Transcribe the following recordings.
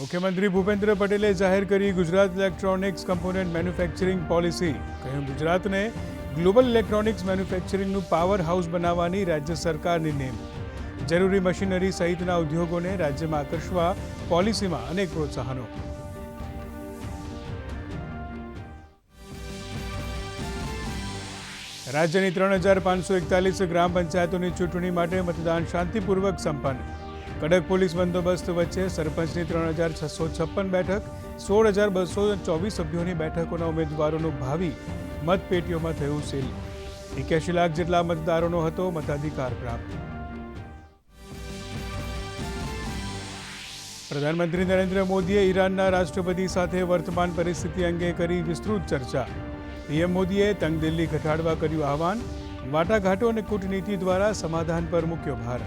મુખ્યમંત્રી ભૂપેન્દ્ર પટેલે જાહેર કરી Gujarat electronics component manufacturing policy. કહ્યું, ગુજરાતને ગ્લોબલ ઇલેક્ટ્રોનિક્સ મેન્યુફેક્ચરિંગનું પાવર હાઉસ બનાવવાની રાજ્ય સરકારની નેમ. જરૂરી મશીનરી સહિતના ઉદ્યોગોને રાજ્યમાં આકર્ષવા પોલિસીમાં અનેક પ્રોત્સાહનો. રાજ્યની ત્રણ હજાર પાંચસો એકતાલીસ ગ્રામ પંચાયતોની ચૂંટણી માટે મતદાન શાંતિપૂર્વક સંપન્ન. કડક પોલીસ બંદોબસ્ત વચ્ચે સરપંચની ત્રણ હજાર છસો છપ્પન બેઠક, સોળ હજાર બસો ચોવીસ સભ્યોની બેઠકોના ઉમેદવારોનું ભાવિ મતપેટીઓમાં થયું સીલ. એક્યાસી લાખ જેટલા મતદારોનો હતો મતાધિકાર પ્રાપ્ત. પ્રધાનમંત્રી નરેન્દ્ર મોદીએ ઈરાનના રાષ્ટ્રપતિ સાથે વર્તમાન પરિસ્થિતિ અંગે કરી વિસ્તૃત ચર્ચા. પીએમ મોદીએ તંગદિલ્લી ઘટાડવા કર્યું આહવાન. વાટાઘાટો અને કૂટનીતિ દ્વારા સમાધાન પર મૂક્યો ભાર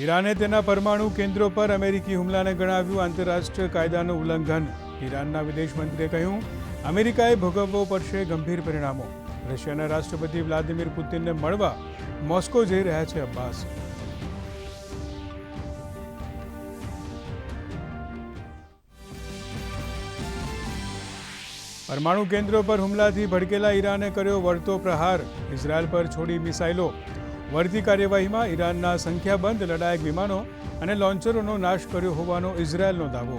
ઈરાને તેના પરમાણુ કેન્દ્રો પર અમેરિકી હુમલાને ગણાવ્યું આંતરરાષ્ટ્રીય કાયદાનું ઉલ્લંઘન. ઈરાનના વિદેશ મંત્રીએ કહ્યું, અમેરિકાએ ભોગવવો પડશે ગંભીર પરિણામો. રશિયાના રાષ્ટ્રપતિ વ્લાદિમીર પુતિનને મળવા મોસ્કો જઈ રહ્યા છે અબ્બાસ. પરમાણુ કેન્દ્રો પર હુમલાથી ભડકેલા ઈરાને કર્યો વળતો પ્રહાર. ઇઝરાયલ પર છોડી મિસાઇલો. વળતી કાર્યવાહીમાં ઈરાનના સંખ્યાબંધ લડાયક વિમાનો અને લોન્ચરોનો નાશ કર્યો હોવાનો ઇઝરાયેલનો દાવો.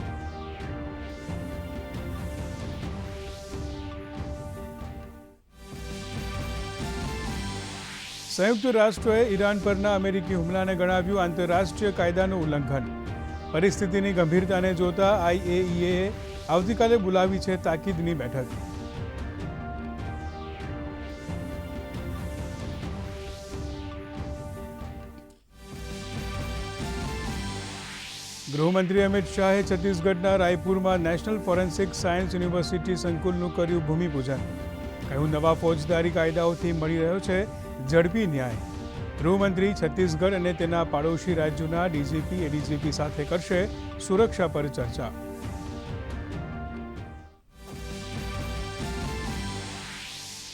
સંયુક્ત રાષ્ટ્રોએ ઈરાન પરના અમેરિકી હુમલાને ગણાવ્યું આંતરરાષ્ટ્રીય કાયદાનું ઉલ્લંઘન. પરિસ્થિતિની ગંભીરતાને જોતા આઈએઈએએ આવતીકાલે બોલાવી છે તાકીદની બેઠક. ગૃહમંત્રી અમિત શાહે છત્તીસગઢના રાયપુરમાં નેશનલ ફોરેન્સિક સાયન્સ યુનિવર્સિટી સંકુલનું કર્યું ભૂમિપૂજન. કહ્યું, નવા ફોજદારી કાયદાઓથી મળી રહ્યો છે ઝડપી ન્યાય. ગૃહમંત્રી છત્તીસગઢ અને તેના પાડોશી રાજ્યોના ડીજીપી, એડીજીપી સાથે કરશે સુરક્ષા પર ચર્ચા.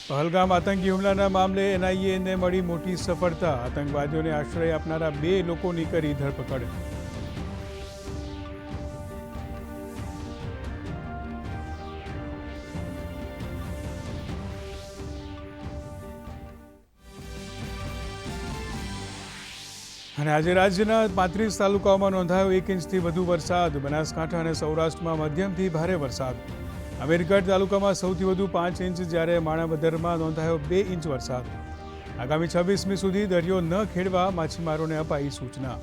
પહલગામ આતંકી હુમલાના મામલે એનઆઈએને મળી મોટી સફળતા. આતંકવાદીઓને આશ્રય આપનારા બે લોકોની કરી ધરપકડ. અને આજે રાજ્યના પાંત્રીસ તાલુકાઓમાં નોંધાયો એક ઇંચથી વધુ વરસાદ. બનાસકાંઠા અને સૌરાષ્ટ્રમાં મધ્યમથી ભારે વરસાદ. અમીરગઢ તાલુકામાં સૌથી વધુ પાંચ ઇંચ જ્યારે માણાવદરમાં નોંધાયો બે ઇંચ વરસાદ. આગામી છવ્વીસમી સુધી દરિયો ન ખેડવા માછીમારોને અપાઈ સૂચના.